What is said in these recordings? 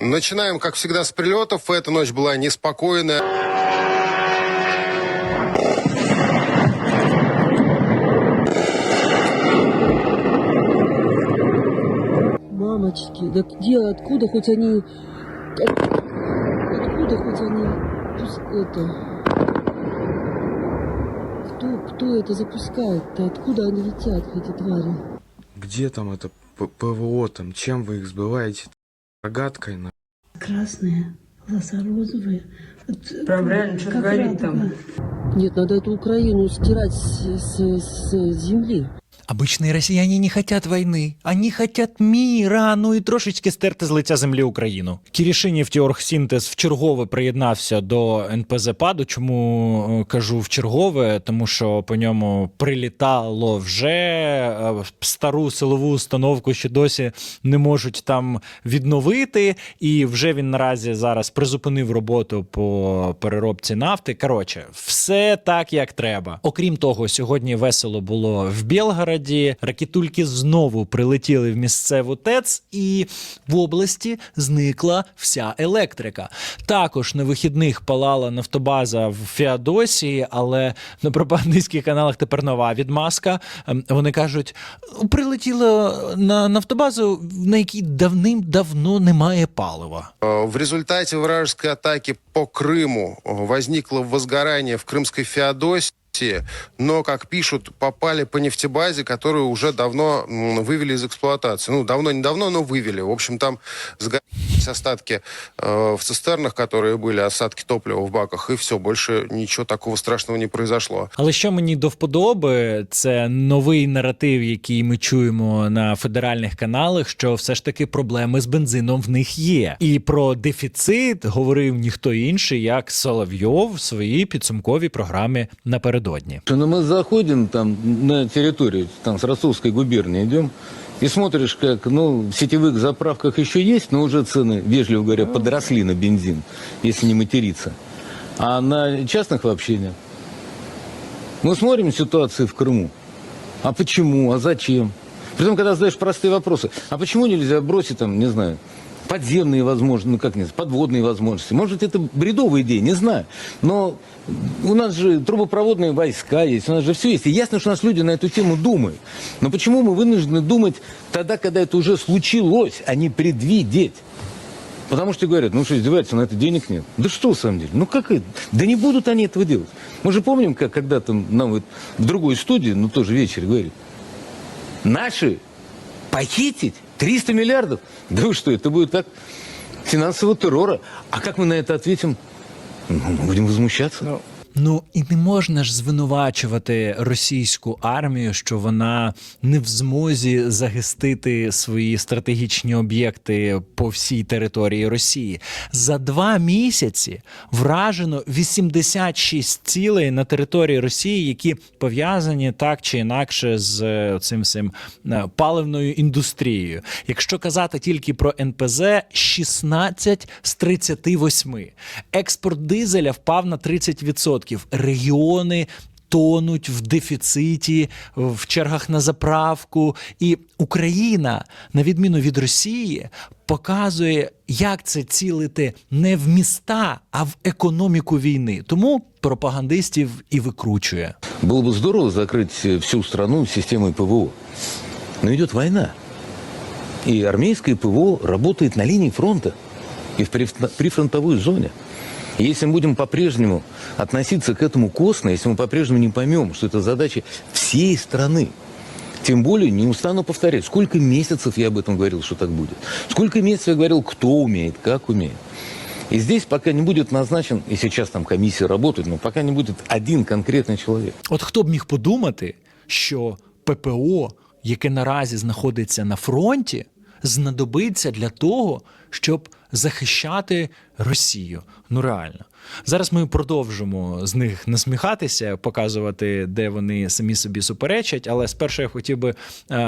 Начинаем, как всегда, с прилетов. Эта ночь была неспокойная. Мамочки, да где, откуда хоть они... Откуда хоть они... Это... Кто, кто это запускает-то? Откуда они летят, эти твари? Где там это ПВО там? Чем вы их сбиваете? Рогаткой на? Красные, глаза розовые. Вот, Правильно, что как говорит там? радуга. Нет, надо эту Украину стирать с, с- с земли. Обичні росіяни не хотят війни, вони хотят міра, ну і трошечки стерти з лиця землі Україну. Кірішинів Тіоргсінтез вчергове приєднався до НПЗ ПАДу. Чому е, кажу вчергове? Тому що по ньому прилітало вже е, стару силову установку, що досі не можуть там відновити. І вже він наразі зараз призупинив роботу по переробці нафти. Коротше, все так, як треба. Окрім того, сьогодні весело було в Білгороді Ракетульки знову прилетіли в місцеву ТЕЦ, і в області зникла вся електрика. Також на вихідних палала нафтобаза в Феодосії, але на пропагандистських каналах тепер нова відмазка. Ем, Вони кажуть, прилетіло на нафтобазу, на якій давним-давно немає палива. Э, В результате вражеской атаки по Крыму э, возникло возгорание в крымской Феодосии, но, как пишут, попали по нефтебазе, которую уже давно м, вывели из эксплуатации. Ну, давно, не давно, но вывели. В общем, там сгорелись остатки э, в цистернах, которые были, осадки топлива в баках, и все, больше ничего такого страшного не произошло. Але що мені до вподоби, це новий наратив, який ми чуємо на федеральних каналах, що все ж таки проблеми з бензином в них є. І про дефіцит говорив ніхто інший, як Соловйов в своїй підсумковій програмі напередодні. Что, Ну, мы заходим там на территорию, там с Ростовской губернии идем, и смотришь, как, ну, в сетевых заправках еще есть, но уже цены, вежливо говоря, подросли на бензин, если не материться. А на частных вообще нет. Мы смотрим ситуацию в Крыму. А почему? А зачем? Притом, когда задаешь простые вопросы. А почему нельзя бросить там, не знаю, подземные возможности, ну как не знаю, подводные возможности? Может, это бредовая идея, не знаю. Но у нас же трубопроводные войска есть, у нас же все есть. И ясно, что у нас люди на эту тему думают. Но почему мы вынуждены думать тогда, когда это уже случилось, а не предвидеть? Потому что говорят, ну что, издеваются, на это денег нет. Да что, в самом деле? Ну как это? Да не будут они этого делать. Мы же помним, как когда-то нам вот в другой студии, ну тоже вечер говорили, наши похитить 300 миллиардов? Да вы что, это будет так финансового террора. А как мы на это ответим? Ну, мы будем возмущаться. Ну і не можна ж звинувачувати російську армію, що вона не в змозі захистити свої стратегічні об'єкти по всій території Росії. За два місяці вражено 86 цілей на території Росії, які пов'язані так чи інакше з е, цим всім е, паливною індустрією. Якщо казати тільки про НПЗ, 16 з 38. Експорт дизеля впав на 30% Регіони тонуть в дефіциті, в чергах на заправку. І Україна, на відміну від Росії, показує, як це цілити не в міста, а в економіку війни. Тому пропагандистів і викручує. Было бы здорово закрыть э, всю страну системой ПВО. Но идет война. И армейское ПВО работает на линии фронта и в приф- прифронтовой зоне. И если мы будем по-прежнему относиться к этому костно, если мы по-прежнему не поймем, что это задача всей страны, тем более, не устану повторять, сколько месяцев я об этом говорил, что так будет. Сколько месяцев я говорил, кто умеет, как умеет. И здесь пока не будет назначен, и сейчас там комиссия работает, но пока не будет один конкретный человек. От хто б міг подумати, що ППО, яке наразі знаходиться на фронті, знадобиться для того, щоб захищати Росію. Ну реально. Зараз ми продовжимо з них насміхатися, показувати, де вони самі собі суперечать. Але спершу я хотів би е,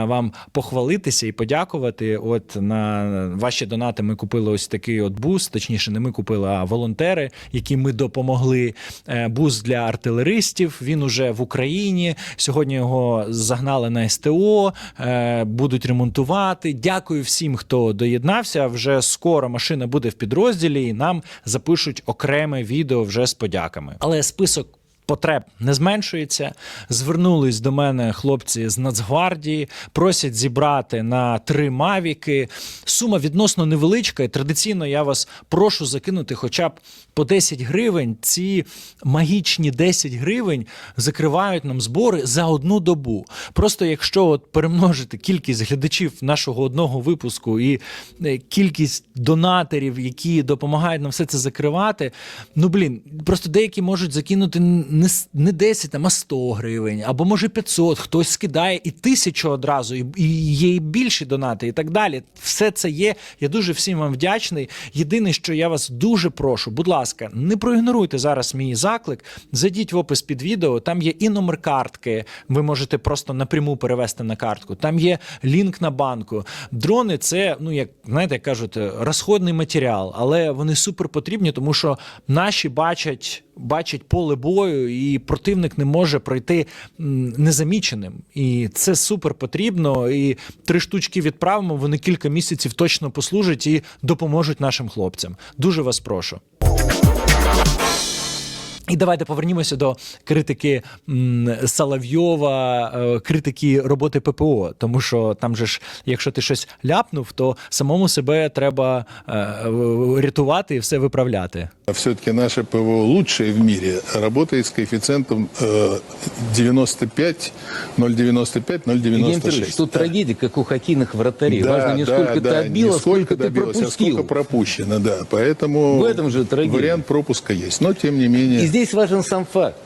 вам похвалитися і подякувати. От на ваші донати ми купили ось такий от бус, точніше, не ми купили, а волонтери, які ми допомогли. Е, Бус для артилеристів. Він уже в Україні. Сьогодні його загнали на СТО, е, будуть ремонтувати. Дякую всім, хто доєднався. Вже скоро машина буде в підрозділі, і нам запишуть окреме відео вже з подяками. Але список. Потреб не зменшується. Звернулись до мене хлопці з Нацгвардії, просять зібрати на три мавіки. Сума відносно невеличка, і традиційно я вас прошу закинути хоча б по 10 гривень. Ці магічні 10 гривень закривають нам збори за одну добу. Просто якщо от перемножити кількість глядачів нашого одного випуску і е, кількість донаторів, які допомагають нам все це закривати, ну блін, просто деякі можуть закинути не, не 10, там, а 100 гривень, або може 500, хтось скидає і тисячу одразу, і, і є і більші донати, і так далі. Все це є. Я дуже всім вам вдячний. Єдине, що я вас дуже прошу, будь ласка, не проігноруйте зараз мій заклик. Зайдіть в опис під відео. Там є і номер картки. Ви можете просто напряму перевести на картку. Там є лінк на банку. Дрони це, ну як знаєте, як кажуть, розходний матеріал, але вони супер потрібні, тому що наші бачать. Бачать поле бою, і противник не може пройти незаміченим. І це супер потрібно. І три штучки відправимо. Вони кілька місяців точно послужать і допоможуть нашим хлопцям. Дуже вас прошу. І давайте повернімося до критики м, Соловйова, е, критики роботи ППО. Тому що там же ж, якщо ти щось ляпнув, то самому себе треба е, рятувати і все виправляти. Все-таки наше ПВО лучшее в мире работает с коэффициентом э, 95, 0,95, Евгений Петрович, 0,96. тут трагедия, как у хоккейных вратарей. Да, Важно не да, сколько да, ты отбил, не а сколько ты добилось, а пропустил. сколько пропущено, да. Поэтому В этом же трагедия. вариант пропуска есть. Но, тем не менее... И здесь важен сам факт.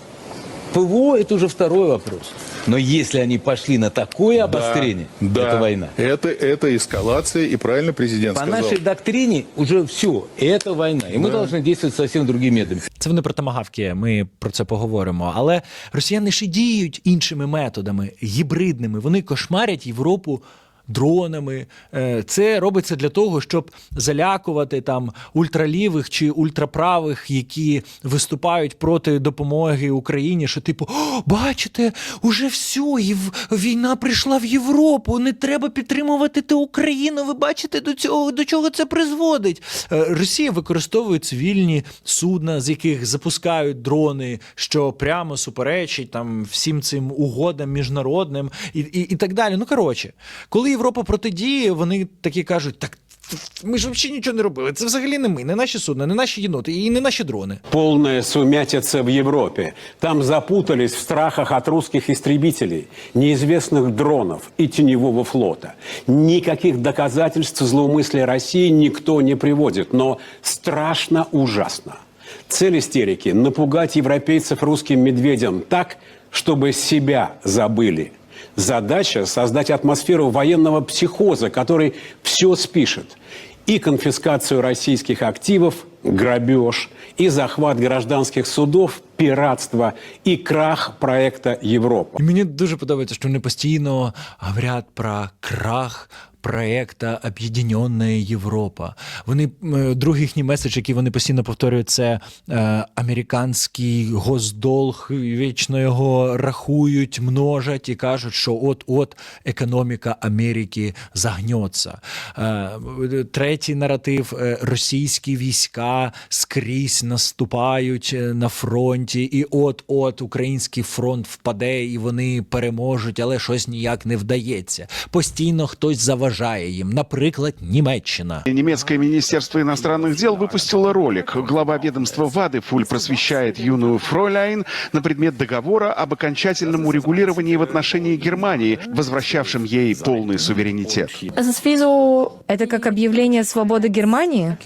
ПВО – это уже второй вопрос. Но если они пошли на такое Да, обострение, да, это война. Это, это эскалация, и правильно президент По сказал. нашей доктрине уже все, это война. И мы должны действовать совсем другими методами. Це вони про тамагавки, ми про це поговоримо. Але росіяни ще діють іншими методами, гібридними. Вони кошмарять Європу. Дронами Е, це робиться для того, щоб залякувати там ультралівих чи ультраправих, які виступають проти допомоги Україні. Що типу, бачите, уже все, війна прийшла в Європу. Не треба підтримувати ту Україну. Ви бачите, до цього до чого це призводить? Е, Росія використовує цивільні судна, з яких запускають дрони, що прямо суперечить там всім цим угодам міжнародним і, і, і так далі. Ну коротше, коли Європа протидіє, вони такі кажуть, так. Ми ж взагалі нічого не робили. Це взагалі не ми, не наші судна, не наші єноти і не наші дрони. Полная сумятица в Европе. Там запутались в страхах от русских истребителей, неизвестных дронов и теневого флота. Никаких доказательств злоумыслия России никто не приводит, но страшно ужасно. Цель истерики – напугать европейцев русским медведем так, чтобы себя забыли. Задача – создать атмосферу военного психоза, который все спишет. И конфискацию российских активов, грабеж, и захват гражданских судов, пиратство, и крах проекта Европа. І мені дуже подобається, що вони постійно говорять про крах проекта Об'єднана Європа. Вони е, другий їхній меседж, який вони постійно повторюють, це е, американський госдолг. Вічно його рахують, множать і кажуть, що от-от економіка Америки загнеться. Е, третій наратив: е, російські війська скрізь наступають е, на фронті, і от-от український фронт впаде, і вони переможуть, але щось ніяк не вдається. Постійно хтось заважає їм, наприклад, Німеччина. Немецкое министерство иностранных дел выпустило ролик. Глава ведомства ВАДы Фуль просвещает юную Фройляйн на предмет договора об окончательном урегулировании в отношении Германии, возвращавшем ей полный суверенитет. Das ist wie so, это как объявление свободы Германии.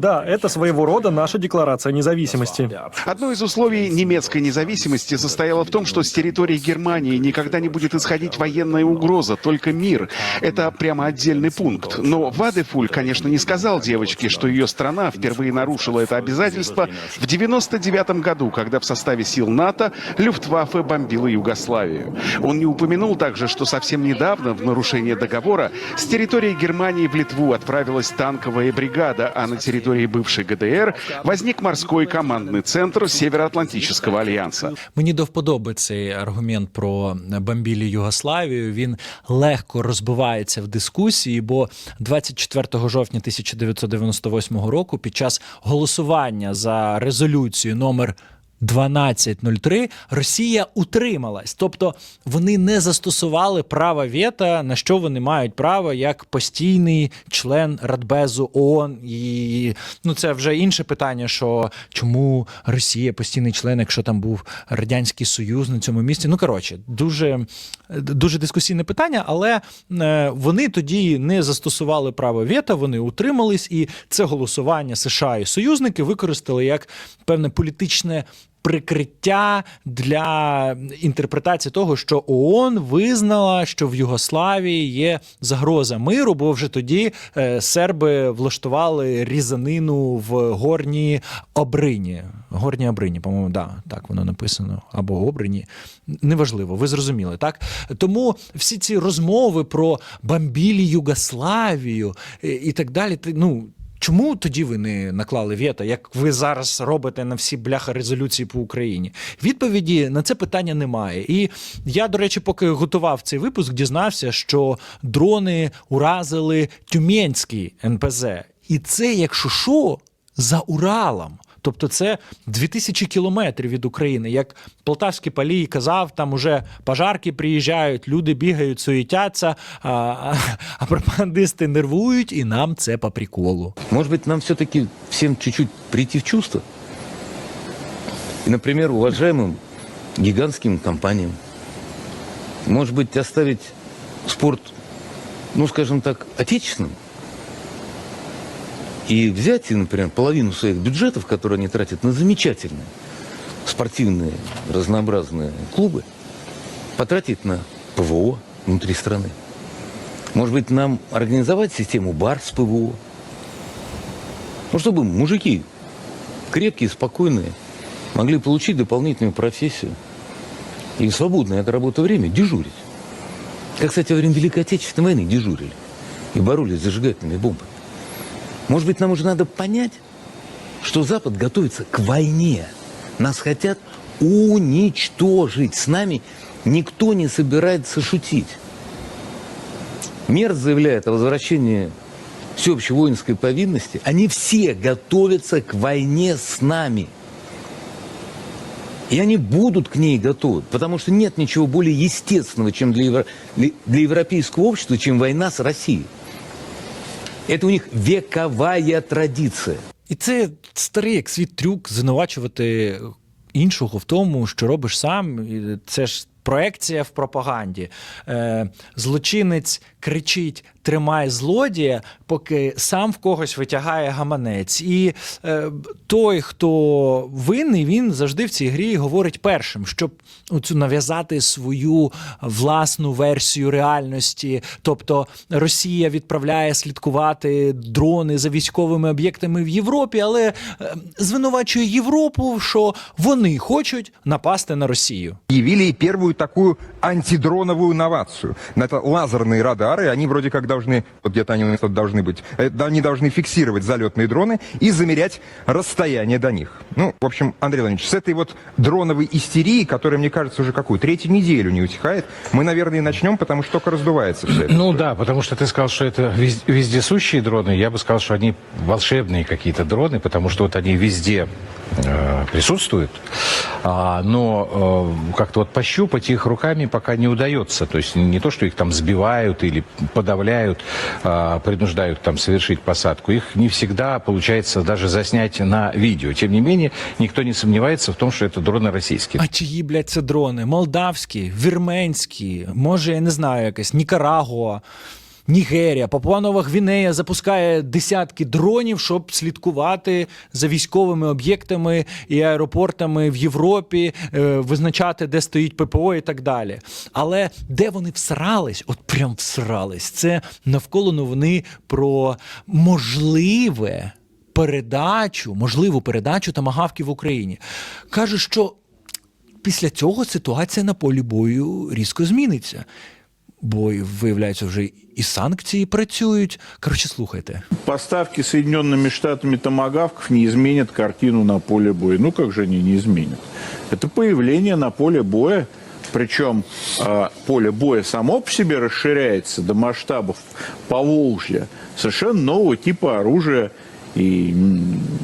Да, это своего рода наша декларация независимости. Одно из условий немецкой независимости состояло в том, что с территории Германии никогда не будет исходить военная угроза, только мир. Это прямо отдельный пункт. Но Вадефуль, конечно, не сказал девочке, что ее страна впервые нарушила это обязательство в 99 году, когда в составе сил НАТО Люфтваффе бомбила Югославию. Он не упомянул также, что совсем недавно в нарушение договора с территории Германии в Литву отправилась танковая бригада, а на территории территории бывшей ГДР возник морской командный центр Североатлантического альянса. Мені до вподоби цей аргумент про бомбілі Югославію. Він легко розбивається в дискусії, бо 24 жовтня 1998 року, під час голосування за резолюцію номер 1203 Росія утрималась, тобто вони не застосували права вето, на що вони мають право як постійний член Радбезу ООН. І ну це вже інше питання, що чому Росія постійний член, якщо там був радянський союз на цьому місці. Ну коротше, дуже, дуже дискусійне питання, але е, вони тоді не застосували право вето, вони утримались, і це голосування США і союзники використали як певне політичне прикриття для інтерпретації того, що ООН визнала, що в Югославії є загроза миру, бо вже тоді е, серби влаштували різанину в горній обрині. Горній обрині, по-моєму, да, так воно написано. Або обрині. Неважливо, ви зрозуміли, так? Тому всі ці розмови про бомбілі Югославію е, і так далі, ти- ну. Чому тоді ви не наклали вето, як ви зараз робите на всі бляха резолюції по Україні? Відповіді на це питання немає. І я, до речі, поки готував цей випуск, дізнався, що дрони уразили Тюменський НПЗ. І це, якщо що, за Уралом. Тобто це 2000 кілометрів від України. Як Полтавський палій казав, там уже пожарки приїжджають, люди бігають, суетяться, а, а, а пропагандисти нервують, і нам це по приколу. Может быть, нам все-таки всем чуть-чуть прийти в чувство? И, например, уважаемым гигантским компаниям, может быть, оставить спорт, ну, скажем так, отечественным? И взять, например, половину своих бюджетов, которые они тратят на замечательные спортивные разнообразные клубы, потратить на ПВО внутри страны. Может быть, нам организовать систему бар с ПВО? Ну, чтобы мужики крепкие, спокойные, могли получить дополнительную профессию и свободное от работы время дежурить. Как, кстати, во время Великой Отечественной войны дежурили и боролись с зажигательными бомбами. Может быть, нам уже надо понять, что Запад готовится к войне. Нас хотят уничтожить. С нами никто не собирается шутить. Мерз заявляет о возвращении всеобщей воинской повинности. Они все готовятся к войне с нами. И они будут к ней готовы, потому что нет ничего более естественного, чем для, евро- для европейского общества, чем война с Россией. Это у них вековая традиция. І це старий як світ трюк звинувачувати іншого в тому, що робиш сам. Це ж проекція в пропаганді. Е, злочинець кричить: тримай злодія, поки сам в когось витягає гаманець. І е, той, хто винний, він завжди в цій грі говорить першим, щоб оцю нав'язати свою власну версію реальності. Тобто Росія відправляє слідкувати дрони за військовими об'єктами в Європі, але е, звинувачує Європу, що вони хочуть напасти на Росію. Явили первую такую антидроновую новацию. Это лазерные радары, они вроде как должны, вот где-то они у нас тут должны быть, э, они должны фиксировать залетные дроны и замерять расстояние до них. Ну, в общем, Андрей Владимирович, с этой вот дроновой истерии, которая, мне кажется, уже какую, третью неделю не утихает, мы, наверное, и начнем, потому что только раздувается все это. Ну да, потому что ты сказал, что это вез- вездесущие дроны. Я бы сказал, что они волшебные какие-то дроны, потому что вот они везде э, присутствуют. А, но э, как-то вот пощупать их руками пока не удается. То есть не то, что их там сбивают или подавляют, а, принуждают там совершить посадку. Их не всегда получается даже заснять на видео. Тем не менее, никто не сомневается в том, что это дроны российские. А чиї, блядь, це дрони? Молдавські, вірменські, може, я не знаю, якась Нікарагуа. Нігерія, Папуанова Гвінея запускає десятки дронів, щоб слідкувати за військовими об'єктами і аеропортами в Європі, е, визначати, де стоїть ППО і так далі. Але де вони всрались, от прям всрались, це навколо новини про можливе передачу, можливу передачу тамагавків в Україні. Каже, що після цього ситуація на полі бою різко зміниться. бо виявляється, вже і санкції працюють. Коротше, слухайте. Поставки Соединенными Штатами томагавков не изменят картину на поле боя. Ну как же они не изменят? Это появление на поле боя, причем э, поле боя само по себе расширяется до масштабов Поволжья. Совершенно нового типа оружия. и,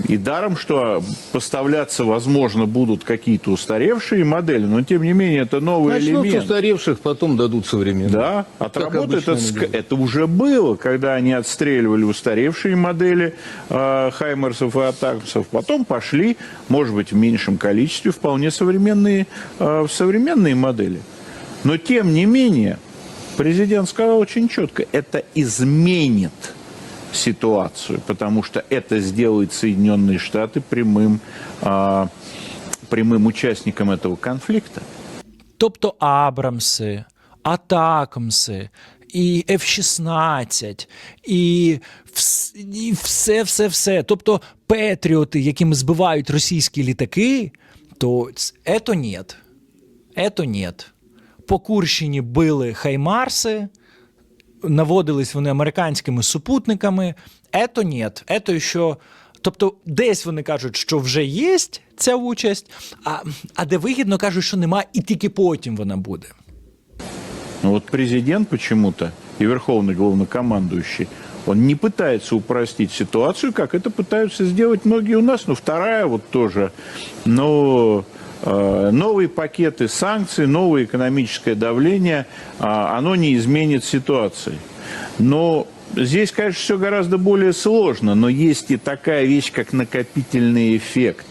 и даром, что поставляться, возможно, будут какие-то устаревшие модели, но тем не менее это новый Начнут элемент. устаревших, потом дадут современные. Да, Как отработает обычно это, ск- это уже было, когда они отстреливали устаревшие модели э, Хаймерсов и Атаксов, потом пошли, может быть, в меньшем количестве, вполне современные, э, современные модели. Но тем не менее, президент сказал очень четко, это изменит ситуацию, потому что это сделает Соединенные Штаты прямым, э, прямым участником этого конфликта. Тобто Абрамси, Атакамси, і F-16, і, вс- і все, все, все. Тобто Петріоти, якими збивають російські літаки, то ц- ето нет. Ето нет. По Курщині били Хаймарси, наводились вони американськими супутниками. Ето нет. Ето що. Тобто, десь вони кажуть, що вже є ця участь, а, а де вигідно кажуть, що нема, і тільки потім вона буде. Но вот президент почему-то и верховный главнокомандующий, он не пытается упростить ситуацию, как это пытаются сделать многие у нас. Ну, вторая вот тоже, но э, новые пакеты санкций, новое экономическое давление, а, оно не изменит ситуации. Но здесь, конечно, все гораздо более сложно, но есть и такая вещь, как накопительный эффект.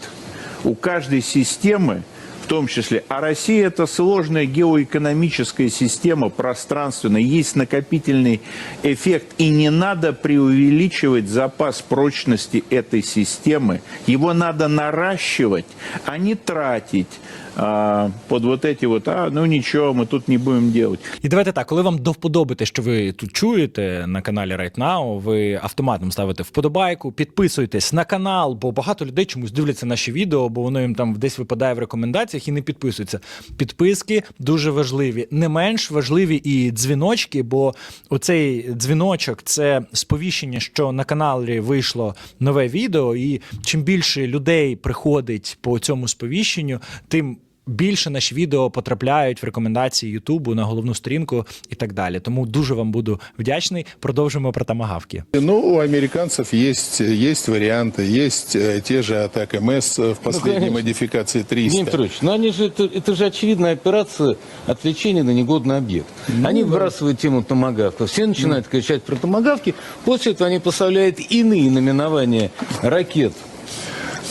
У каждой системы в том числе. А Россия это сложная геоэкономическая система, пространственная, есть накопительный эффект. И не надо преувеличивать запас прочности этой системы. Его надо наращивать, а не тратить а, под вот эти вот, а, ну ничего, мы тут не будем делать. І давайте так, коли вам до вподоби що ви тут чуєте на каналі Right Now, ви автоматом ставите вподобайку, підписуйтесь на канал, бо багато людей чомусь дивляться наші відео, бо воно їм там десь випадає в рекомендаціях і не підписуються. Підписки дуже важливі. Не менш важливі і дзвіночки, бо оцей дзвіночок це сповіщення, що на каналі вийшло нове відео, і чим більше людей приходить по цьому сповіщенню, тим більше наші відео потрапляють в рекомендації Ютубу на головну сторінку і так далі. Тому дуже вам буду вдячний. Продовжимо про тамагавки. Ну, у американцев есть, есть варианты, есть э, те же атак МС в последней конечно. модификации Евгений 300. Петрович, ну они же, это, это же очевидная операция отвлечения на негодный объект. они вбрасывают тему томагавков, все начинают кричать про томагавки, после этого они поставляют иные наименования ракет,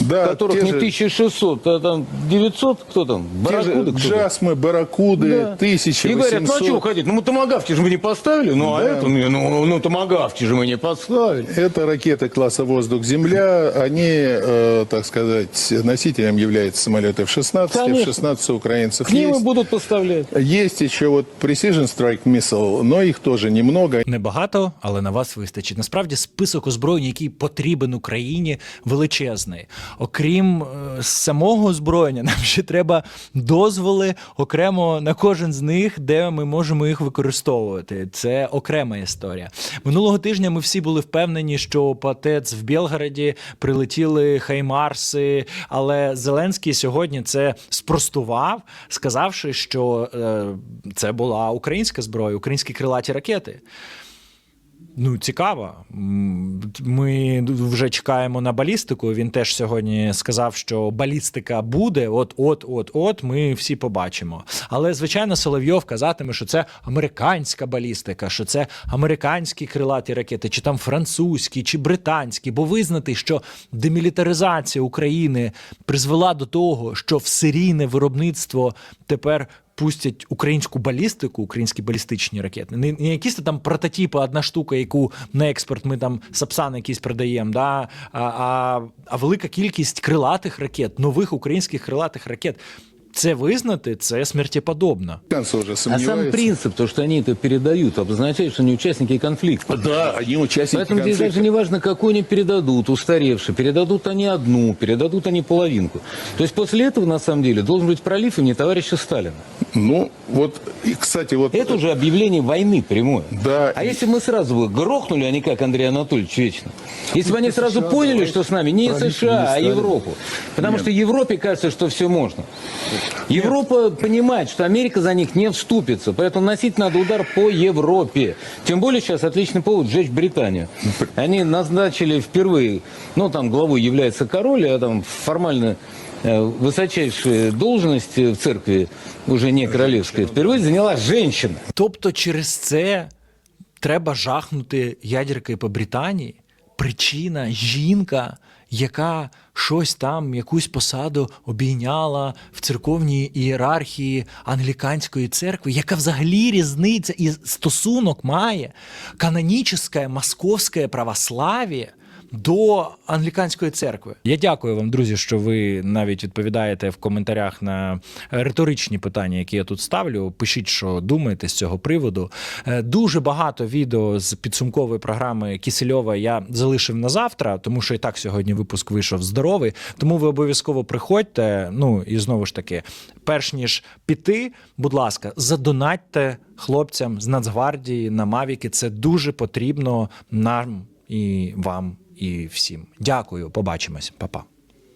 Да, которых те не же- 1600, а там 900, кто там, те же Барракуда, кто там? Джасмы, Барракуды, Да. 1800. И говорят, ну а чего уходить? Ну мы томагавки же мы не поставили, ну а Да. это, ну, ну, ну томагавки же мы не поставили. Это ракеты класса воздух-земля. Они, э, так сказать, носителем являются самолеты F-16. Конечно. F-16 у украинцев К ним и есть. будут поставлять. Есть еще вот Precision Strike Missile, но их тоже немного. Небагато, але на вас вистачить. Насправді список озброєнь, який потрібен Україні, величезний. Окрім е, самого озброєння, нам ще треба дозволи окремо на кожен з них, де ми можемо їх використовувати. Це окрема історія. Минулого тижня ми всі були впевнені, що по ТЕЦ в Білгороді прилетіли хаймарси, але Зеленський сьогодні це спростував, сказавши, що е, це була українська зброя, українські крилаті ракети. Ну, цікаво. Ми вже чекаємо на балістику. Він теж сьогодні сказав, що балістика буде. От, от, от, от. Ми всі побачимо. Але звичайно, Соловйов казатиме, що це американська балістика, що це американські крилаті ракети, чи там французькі, чи британські. Бо визнати, що демілітаризація України призвела до того, що в серійне виробництво тепер пустять українську балістику, українські балістичні ракети. Не, не якісь там прототипи, одна штука, яку на експорт ми там сапсан якийсь продаємо, да? а, а, а велика кількість крилатих ракет, нових українських крилатих ракет. Це визнати це смертєподобно. Уже А сам принцип, то, что они это передают, обозначает, что они участники конфликта. Да, они участники Поэтому здесь даже не важно, какую они передадут, устаревший, передадут они одну, передадут они половинку. То есть после этого, на самом деле, должен быть пролив имени товарища Сталина. Ну, вот, и, кстати, вот... Это уже объявление войны прямое. Да. А если бы мы сразу бы грохнули, а не как Андрей Анатольевич вечно? Если бы они сразу поняли, что с нами не США, а Европу. Потому что Европе кажется, что все можно. Европа понимает, что Америка за них не вступится. Поэтому носить надо удар по Европе. Тем более сейчас отличный повод сжечь Британию. Они назначили впервые, ну там главой является король, а там формально э, высочайшие должности в церкви, уже не королевская, впервые заняла женщина. Тобто через це треба жахнути ядеркою по Британії. Причина жінка, яка щось там, якусь посаду обійняла в церковній ієрархії англіканської церкви, яка взагалі різниця і стосунок має. Канонічне московське православ'я до англіканської церкви. Я дякую вам, друзі, що ви навіть відповідаєте в коментарях на риторичні питання, які я тут ставлю. Пишіть, що думаєте з цього приводу. Е, Дуже багато відео з підсумкової програми Кісельова я залишив на завтра, тому що і так сьогодні випуск вийшов здоровий. Тому ви обов'язково приходьте. Ну і знову ж таки, перш ніж піти, будь ласка, задонатьте хлопцям з Нацгвардії на Мавіки. Це дуже потрібно нам і вам, і всім. Дякую, побачимось, Па-па.